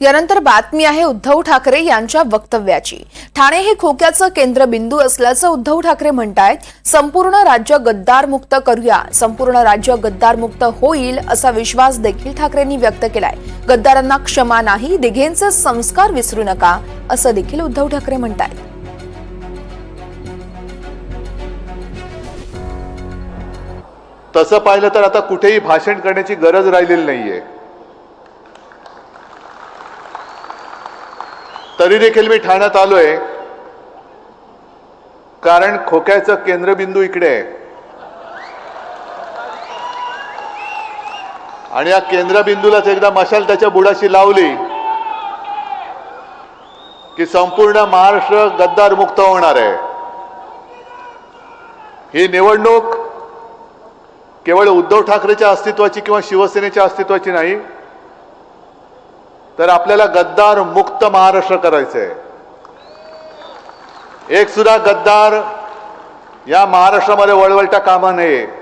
यानंतर बातमी आहे उद्धव ठाकरे यांच्या वक्तव्याची. ठाणे हे खोक्याचं केंद्रबिंदू असल्याचं उद्धव ठाकरे म्हणतायत संपूर्ण राज्य गद्दारमुक्त करूया संपूर्ण राज्य गद्दारमुक्त होईल असा विश्वास देखील ठाकरेंनी व्यक्त केलाय. गद्दारांना क्षमा नाही दिघेंचे संस्कार विसरू नका असं देखील उद्धव ठाकरे म्हणतायत. तसं पाहिलं तर आता कुठेही भाषण करण्याची गरज राहिलेली नाहीये. तरी देखील मी ठाण्यात आलोय. कारण खोक्याचं केंद्रबिंदू इकडे आहे. आणि या केंद्रबिंदूलाच एकदा मशाल त्याच्या बुडाशी लावली की संपूर्ण महाराष्ट्र गद्दार मुक्त होणार आहे. ही निवडणूक केवळ उद्धव ठाकरेच्या अस्तित्वाची किंवा शिवसेनेच्या अस्तित्वाची नाही तर आपल्याला गद्दार मुक्त महाराष्ट्र करायचंय. एक सुद्धा गद्दार या महाराष्ट्रामध्ये वळवळता कामा नये.